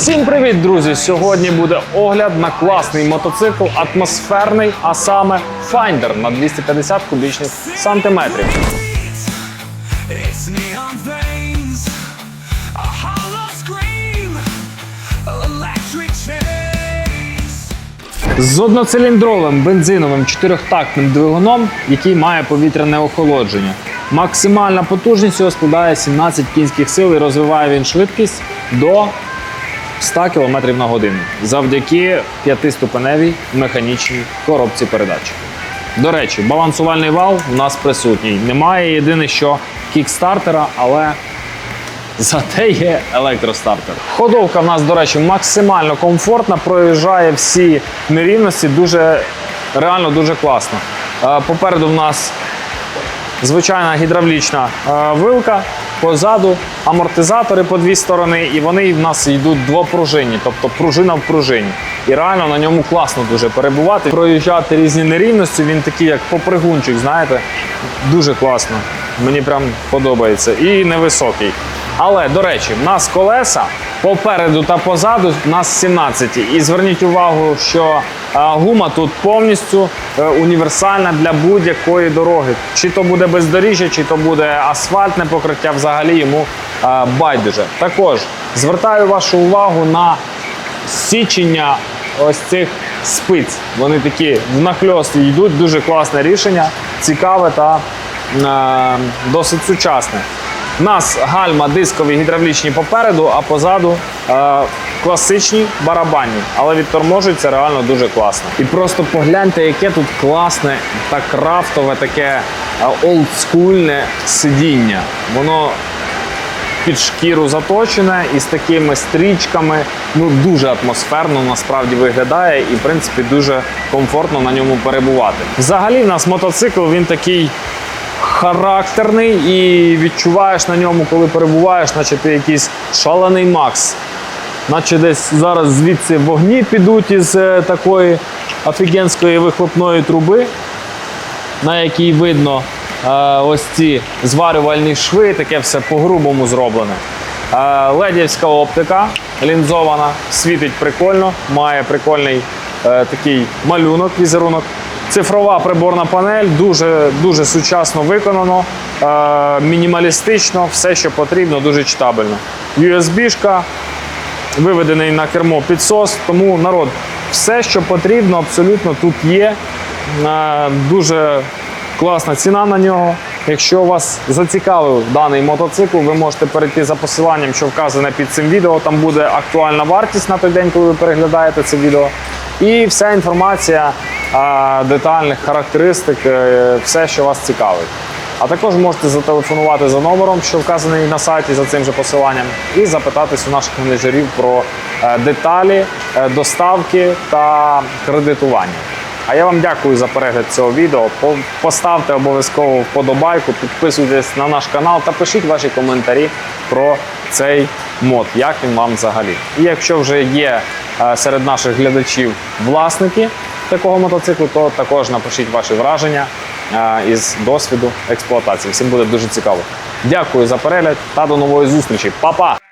Всім привіт, друзі! Сьогодні буде огляд на класний мотоцикл, атмосферний, а саме Finder на 250 кубічних сантиметрів. З одноциліндровим бензиновим чотирьохтактним двигуном, який має повітряне охолодження. Максимальна потужність його складає 17 кінських сил і розвиває він швидкість до 100 км на годину завдяки п'ятиступеневій механічній коробці передач. До речі, балансувальний вал у нас присутній. Немає єдине, що кікстартера, але Зате є електростартер. Ходовка в нас, до речі, максимально комфортна, проїжджає всі нерівності, дуже реально дуже класно. Е, Попереду в нас звичайна гідравлічна е, вилка, позаду амортизатори по дві сторони, і вони в нас йдуть двопружинні, тобто пружина в пружині. І реально на ньому класно дуже перебувати. Проїжджати різні нерівності, він такий, як попригунчик, знаєте, дуже класно. Мені прям подобається. І невисокий. Але, до речі, в нас колеса попереду та позаду в нас 17. І зверніть увагу, що е, гума тут повністю е, універсальна для будь-якої дороги. Чи то буде бездоріжжя, чи то буде асфальтне покриття, взагалі йому е, байдуже. Також звертаю вашу увагу на січення ось цих спиць. Вони такі внахльост йдуть, дуже класне рішення, цікаве та досить сучасне. Нас гальма дискові гідравлічні попереду, а позаду е, класичні барабанні, але відторможується реально дуже класно. І просто погляньте, яке тут класне та крафтове, таке е, олдскульне сидіння. Воно під шкіру заточене і з такими стрічками. Ну дуже атмосферно насправді виглядає і в принципі дуже комфортно на ньому перебувати. Взагалі, в нас мотоцикл він такий. Характерний і відчуваєш на ньому, коли перебуваєш, наче ти якийсь шалений Макс. Наче десь зараз звідси вогні підуть із е, такої офігенської вихлопної труби, на якій видно е, ось ці зварювальні шви, таке все по-грубому зроблене. Е, ледівська оптика лінзована, світить прикольно, має прикольний такий малюнок, візерунок. Цифрова приборна панель, дуже, дуже сучасно виконано, е, мінімалістично, все, що потрібно, дуже читабельно. USB-шка, виведений на кермо підсос. Тому народ, все, що потрібно, абсолютно тут є. Е, Дуже класна ціна на нього. Якщо вас зацікавив даний мотоцикл, ви можете перейти за посиланням, що вказане під цим відео. Там буде актуальна вартість на той день, коли ви переглядаєте це відео. І вся інформація детальних характеристик, е, все, що вас цікавить. А також можете зателефонувати за номером, що вказаний на сайті за цим же посиланням, і запитатись у наших менеджерів про е, деталі, е, доставки та кредитування. А я вам дякую за перегляд цього відео. Поставте обов'язково вподобайку, підписуйтесь на наш канал та пишіть ваші коментарі про цей мод, як він вам взагалі. І якщо вже є серед наших глядачів власники такого мотоциклу, то також напишіть ваші враження із досвіду експлуатації. Всім буде дуже цікаво. Дякую за перегляд та до нової зустрічі. Па-па!